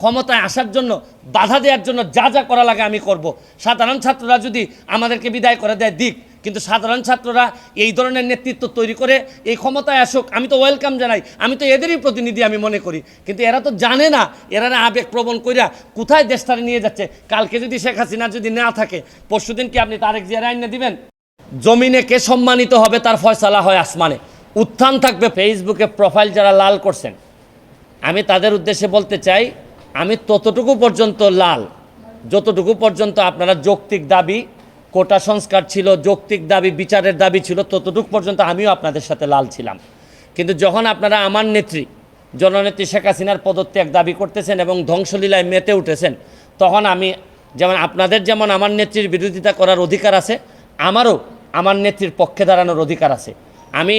ক্ষমতায় আসার জন্য, বাধা দেওয়ার জন্য যা যা করা লাগে আমি করব। সাধারণ ছাত্ররা যদি আমাদেরকে বিদায় করে দেয়, দিক। কিন্তু সাধারণ ছাত্ররা এই ধরনের নেতৃত্ব তৈরি করে এই ক্ষমতায় আসুক, আমি তো ওয়েলকাম জানাই। আমি তো এদেরই প্রতিনিধি আমি মনে করি। কিন্তু এরা তো জানে না, এরা না আবেগ প্রবণ কইরা কোথায় দেশটারে নিয়ে যাচ্ছে। কালকে যদি শেখ হাসিনা যদি না থাকে পরশুদিন কি আপনি তারেক জিয়ার আইন দিবেন? জমিনে কে সম্মানিত হবে তার ফয়সালা হয় আসমানে। উত্থান থাকবে ফেসবুকে প্রোফাইল যারা লাল করছেন। আমি তাদের উদ্দেশ্যে বলতে চাই আমি ততটুকু পর্যন্ত লাল। যতটুকু পর্যন্ত আপনারা যৌক্তিক দাবি, কোটা সংস্কার ছিল, যৌক্তিক দাবি, বিচারের দাবি ছিল, ততটুকু পর্যন্ত আমিও আপনাদের সাথে লাল ছিলাম। কিন্তু যখন আপনারা আমার নেত্রী, জননেত্রী শেখ হাসিনার পদত্যাগ দাবি করতেছেন এবং ধ্বংসলীলায় মেতে উঠেছেন, তখন আমি যেমন আপনাদের যেমন আমার নেত্রীর বিরোধিতা করার অধিকার আছে, আমারও আমার নেত্রীর পক্ষে দাঁড়ানোর অধিকার আছে। আমি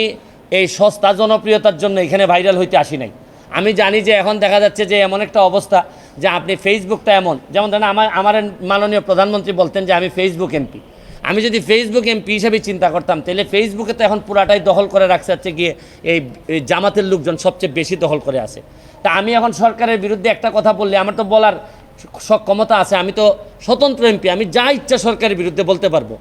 এই সস্তা জনপ্রিয়তার জন্য এখানে ভাইরাল হইতে আসি নাই। আমি জানি যে এখন দেখা যাচ্ছে যে এমন একটা অবস্থা যে আপনি ফেসবুকটা এমন, যেমন ধরেন আমার আমার মাননীয় প্রধানমন্ত্রী বলতেন যে আমি ফেসবুক এমপি আমি যদি ফেসবুক এমপি হিসেবে চিন্তা করতাম, তাহলে ফেসবুকে তো এখন পুরাটাই দখল করে রাখছে হচ্ছে গিয়ে এই জামাতের লোকজন সবচেয়ে বেশি দখল করে আছে। তা আমি এখন সরকারের বিরুদ্ধে একটা কথা বললে, আমার তো বলার সক্ষমতা আছে, আমি তো স্বতন্ত্র এমপি আমি যা ইচ্ছা সরকারের বিরুদ্ধে বলতে পারব।